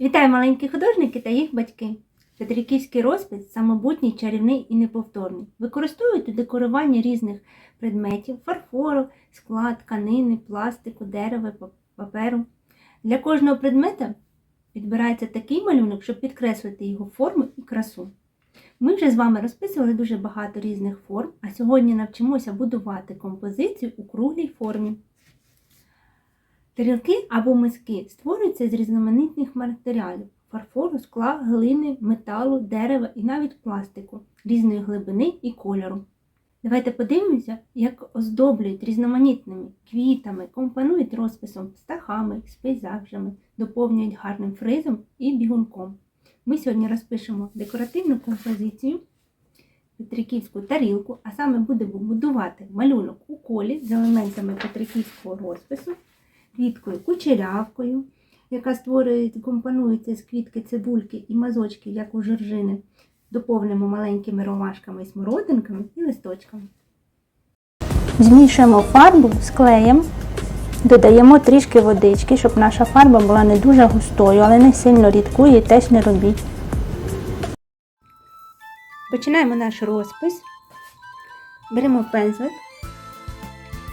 Вітаю маленькі художники та їх батьки. Петриківський розпис самобутній, чарівний і неповторний. Використовують у декоруванні різних предметів, фарфору, скла, тканини, пластику, дерева, паперу. Для кожного предмета підбирається такий малюнок, щоб підкреслити його форму і красу. Ми вже з вами розписували дуже багато різних форм, а сьогодні навчимося будувати композицію у круглій формі. Тарілки або миски створюються з різноманітних матеріалів фарфору, скла, глини, металу, дерева і навіть пластику різної глибини і кольору. Давайте подивимося, як оздоблюють різноманітними квітами, компонують розписом, птахами, з пейзажами, доповнюють гарним фризом і бігунком. Ми сьогодні розпишемо декоративну композицію, петриківську тарілку, а саме будемо будувати малюнок у колі з елементами петриківського розпису квіткою кучерявкою, яка створює, компонується з квітки цибульки і мазочки, як у жоржини. Доповнимо маленькими ромашками, смородинками і листочками. Змішуємо фарбу з клеєм, додаємо трішки водички, щоб наша фарба була не дуже густою, але не сильно рідкою і теж не робіть. Починаємо наш розпис. Беремо пензлик.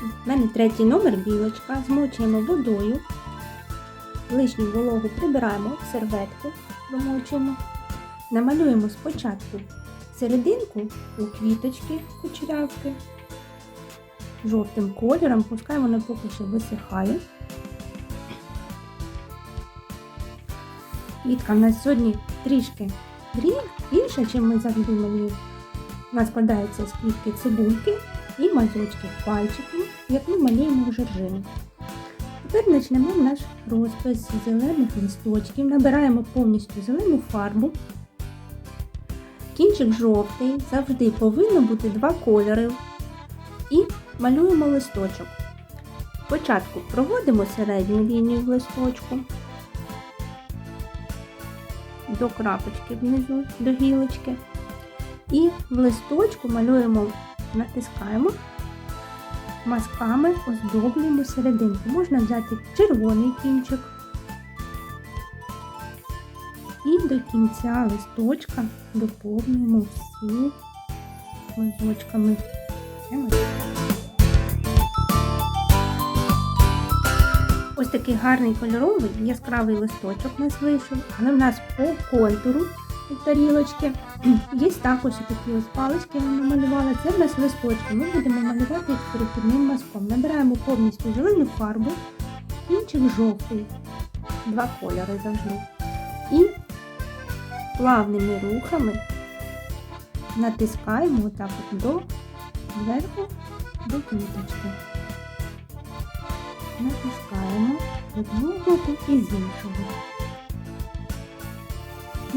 У мене третій номер білочка. Змочуємо водою. Лишню вологу прибираємо в серветку, промочуємо. Намалюємо спочатку серединку у квіточки кучерявки. Жовтим кольором, пускай воно поки що висихає. Квітка в нас сьогодні трішки інша, ніж ми завжди малюємо. Вона складається з квітки цибульки і мазочки пальчиками, як ми малюємо в жоржину. Тепер почнемо наш розпис з зелених листочків. Набираємо повністю зелену фарбу. Кінчик жовтий, завжди повинно бути два кольори. І малюємо листочок. Спочатку проводимо середню лінію в листочку до крапочки внизу, до гілочки. І в листочку малюємо, натискаємо мазками, оздоблюємо серединку. Можна взяти червоний кінчик. І до кінця листочка доповнюємо всі мазочками. Ось такий гарний кольоровий яскравий листочок у нас вийшов, але в нас по контуру тарілочки є також такі ось палички я намалювала. Це в нас листочки. Ми будемо малювати їх перехідним мазком. Набираємо повністю зелену фарбу, кінчик жовтий, два кольори завжди. І плавними рухами натискаємо отак от до зверху до квіточки натискаємо з одного боку і з іншого.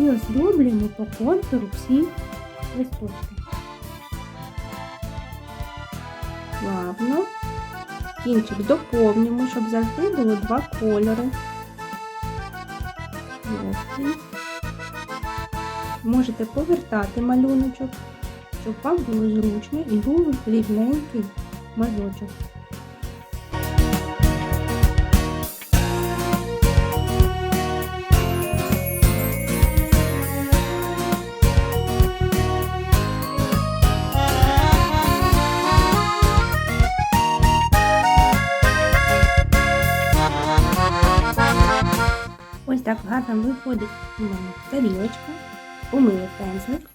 І оздоблюємо по контуру всі листочки. Плавно. Кінчик доповнюємо, щоб завжди було два кольори. Жовтий. Можете повертати малюночок, щоб вам було зручно і був рівненький мазочок. Так гарно виходить у мене тарілочка, помили пензлик.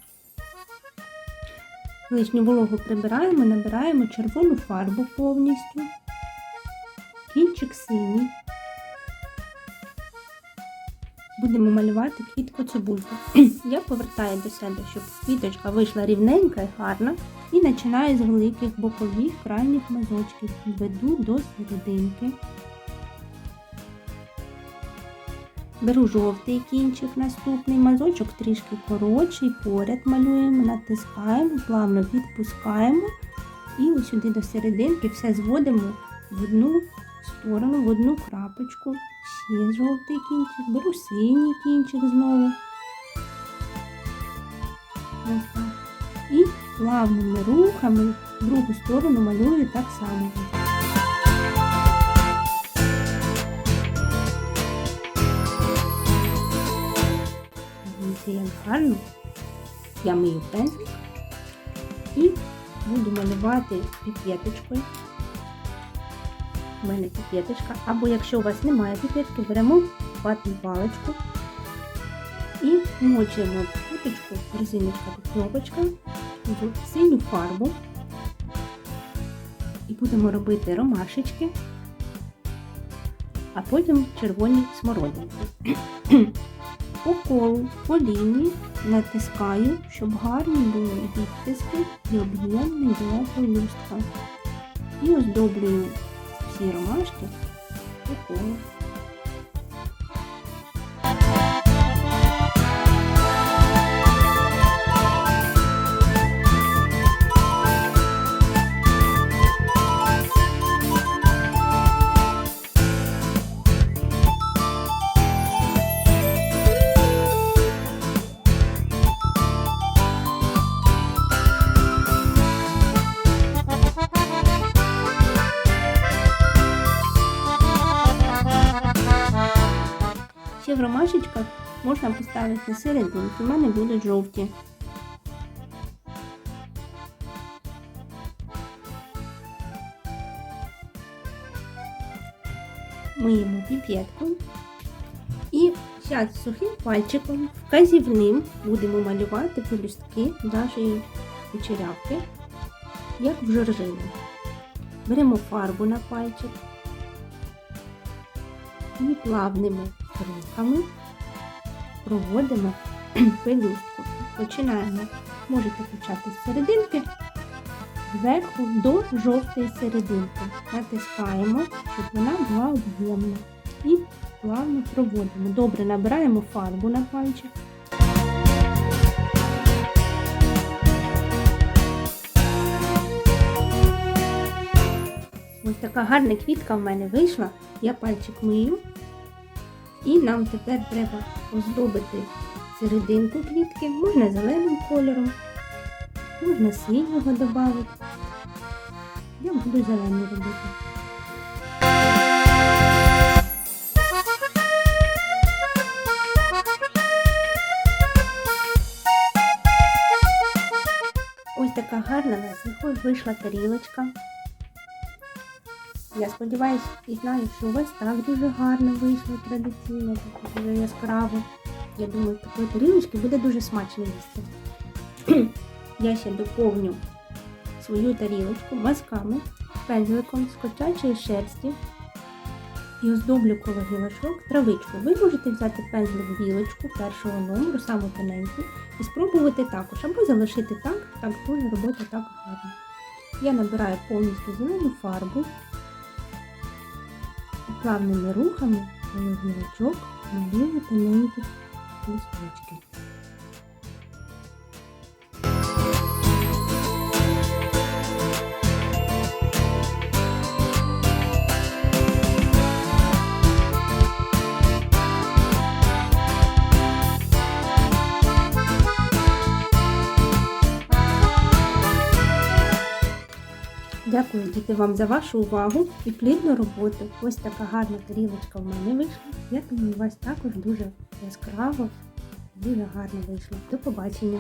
Лишню вологу прибираємо, набираємо червону фарбу повністю, кінчик синій. Будемо малювати квітку цибульку. Я повертаю до себе, щоб квіточка вийшла рівненька і гарна. І починаю з великих бокових крайніх мазочків. Веду до серединки. Беру жовтий кінчик, наступний мазочок трішки коротший, поряд малюємо, натискаємо, плавно відпускаємо і ось сюди до серединки все зводимо в одну сторону, в одну крапочку. Ще жовтий кінчик, беру синій кінчик знову. І плавними рухами в другу сторону малюю так само. Гарно. Я мию пензлик і буду малювати піпеточкою. У мене піпеточка. Або якщо у вас немає піпетки, беремо ватну паличку і мочуємо куточку, резиночка та кнопочка в синю фарбу. І будемо робити ромашечки, а потім червоні смородинки. По колу, по лінії натискаю, щоб гарні були відтиски і об'ємний була полюстка. І оздоблюю всі ромашки по колу. В ромашечках можна поставити серединки, в мене будуть жовті. Миємо піп'ятку і зараз сухим пальчиком вказівним будемо малювати пелюстки нашої кучерявки, як в жоржині. Беремо фарбу на пальчик і плавними рухами проводимо пелюстку. Починаємо, можете почати з серединки, зверху до жовтої серединки. Натискаємо, щоб вона була об'ємна. І плавно проводимо. Добре набираємо фарбу на пальчик. Ось така гарна квітка в мене вийшла. Я пальчик мию. І нам тепер треба оздобити серединку квітки, можна зеленим кольором, можна синього додати. Я буду зелений робити. Ось така гарна нас вийшла тарілочка. Я сподіваюся і знаю, що у вас так дуже гарно вийшло традиційно, дуже яскраво. Я думаю, такої тарілочки буде дуже смачно їсти. Я ще доповню свою тарілочку мазками, пензликом з котячої шерсті і оздоблю коло гілочок травичку. Ви можете взяти пензлик гілочку першого номеру, саму тоненьку, і спробувати також, або залишити так, так дуже робота так гарно. Я набираю повністю зелену фарбу плавними рухами коло гілочок малюю тоненькі листочки. Дякую, діти, вам за вашу увагу і плідну роботу. Ось така гарна тарілочка в мене вийшла. Я думаю, у вас також дуже яскраво, дуже гарно вийшло. До побачення!